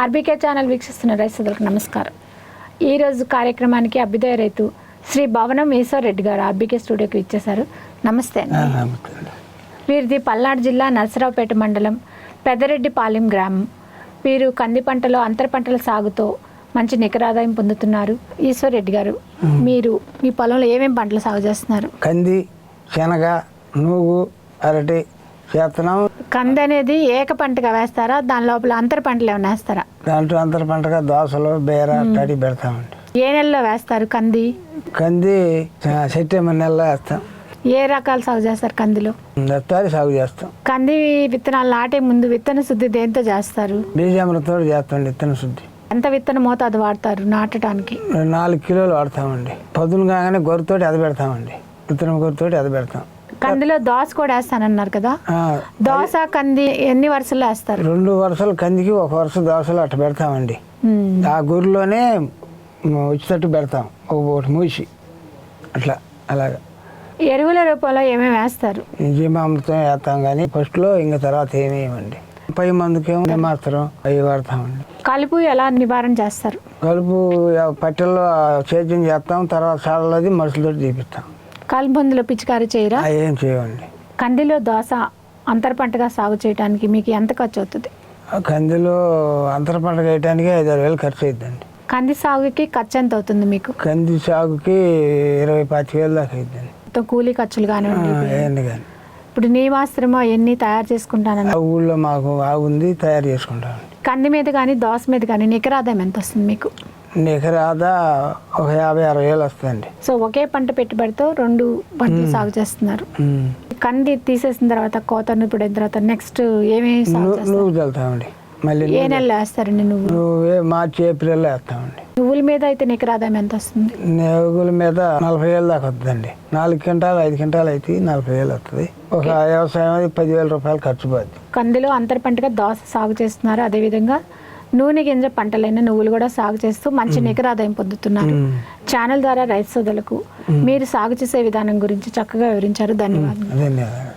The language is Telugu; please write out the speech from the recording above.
ఆర్బీకే ఛానల్ వీక్షిస్తున్న రైతులకు నమస్కారం. ఈరోజు కార్యక్రమానికి అభ్యుదయ రైతు శ్రీ భవనం ఈశ్వర్ రెడ్డి గారు ఆర్బీకే స్టూడియోకి ఇచ్చేశారు నమస్తే వీరిది పల్నాడు జిల్లా నరసరావుపేట మండలం పెద్దరెడ్డిపాలెం గ్రామం. వీరు కంది పంటలో అంతర పంటల సాగుతో మంచి నికరాదాయం పొందుతున్నారు. ఈశ్వర్ రెడ్డి గారు మీరు మీ పొలంలో ఏమేమి పంటలు సాగు చేస్తున్నారు? కంది శనగ నువ్వు అరటి చేస్తున్నాం. కంది అనేది ఏక పంటగా వేస్తారా? దాని లోపల అంతర పంటలు ఏమైనా వేస్తారా? దాంట్లో అంతర పంటగా దోసలు బీర తడి పెడతామండి. ఏ నెలలో వేస్తారు కంది? కంది సెప్టెంబర్ నెలలో వేస్తాం. ఏ రకాలు సాగు చేస్తారు కందిలో? దత్తారి సాగు చేస్తాం. కంది విత్తనాలు నాటే ముందు విత్తన శుద్ధి దేంతో చేస్తారు? బీజామృతో చేస్తాం విత్తన శుద్ధి. ఎంత విత్తన మోతాదు వాడతారు నాటడానికి? నాలుగు కిలోలు వాడతామండి. పొద్దున కాగానే గొర్రెతోటి అది పెడతామండి. విత్తనం గొర్రెతోటి అది పెడతాం. కందిలో దోస కూడా వేస్తానన్నారు కదా. దోస కంది ఎన్ని వరుసలు వేస్తారు? రెండు వరుసలు కందికి ఒక వరుస దోసలు అట్ట పెడతామండి. ఆ గొర్రెలోనే వచ్చేటట్టు పెడతాం ఒక ఒకటి మూసి. అట్లా అలాగా. ఎరువుల రూపంలో ఏమేమి వేస్తారు? జీవామృతం వేస్తాం కానీ ఫస్ట్లో ఇంకా తర్వాత ఏమేయమండి పై మందుకేమో నిమాత్రం అవి వాడతామండి. కలుపు ఎలా నివారణ చేస్తారు? కలుపు పట్టెల్లో సేద్యం చేస్తాం తర్వాత సాలది మనుషులతో తీపిస్తాం. కలుపు మందులో పిచికారీ చేయరా? ఏం చేయమండి. కందిలో దోస అంతర పంటగా సాగు చేయడానికి మీకు ఎంత ఖర్చు అవుతుంది? ఆ కందిలో అంతర పంట వేయడానికి ఐదారు వేలు ఖర్చు అవుతుందండి కంది సాగుకి ఖర్చు ఎంత అవుతుంది మీకు? కంది సాగుకి ఇరవై పాతిక వేలు దాకా అవుతుందండి మొత్తం కూలీ ఖర్చులు కానివ్వండి కానీ. ఇప్పుడు నీమాస్త్రమో ఎన్ని తయారు చేసుకుంటానని ఆ ఊళ్ళో మాకు ఆవు ఉంది తయారు చేసుకుంటామండి. కంది మీద కానీ దోస మీద కానీ నికరాదాయం ఎంత వస్తుంది మీకు? నికర ఆదా ఒక యాభై అరవై వేలు వస్తుందండి సో ఒకే పంట పెట్టుబడితో రెండు పంటలు సాగు చేస్తున్నారు. కంది తీసేసిన తర్వాత కోతను ఇప్పుడు తర్వాత నెక్స్ట్ ఏమేమి సాగు ను- చేస్తారు? నువ్వు చల్లుతామండి. మళ్ళీ ఏ నెలలో వేస్తారండి నువ్వు నువ్వే మార్చి ఏప్రిల్లో వేస్తామండి. నువ్వుల మీద అయితే నికరాదాయం ఎంత వస్తుంది? నేగుల మీద నలభై వేలు దాకా వస్తుందండి. నాలుగు క్వింటాలు ఐదు క్వింటాలు అయితే నలభై వేలు వస్తుంది. ఒక వ్యవసాయం అది పదివేల రూపాయలు ఖర్చు పోద్ది. కందిలో అంతర పంటగా దోస సాగు చేస్తున్నారు. అదేవిధంగా నూనె గింజ పంటలైన నువ్వులు కూడా సాగు చేస్తూ మంచి నికరాదాయం పొందుతున్నారు. ఉమ్. ఛానల్ ద్వారా రైతు సోదరులకు మీరు సాగు చేసే విధానం గురించి చక్కగా వివరించారు. ధన్యవాదాలు ధన్యవాదాలు.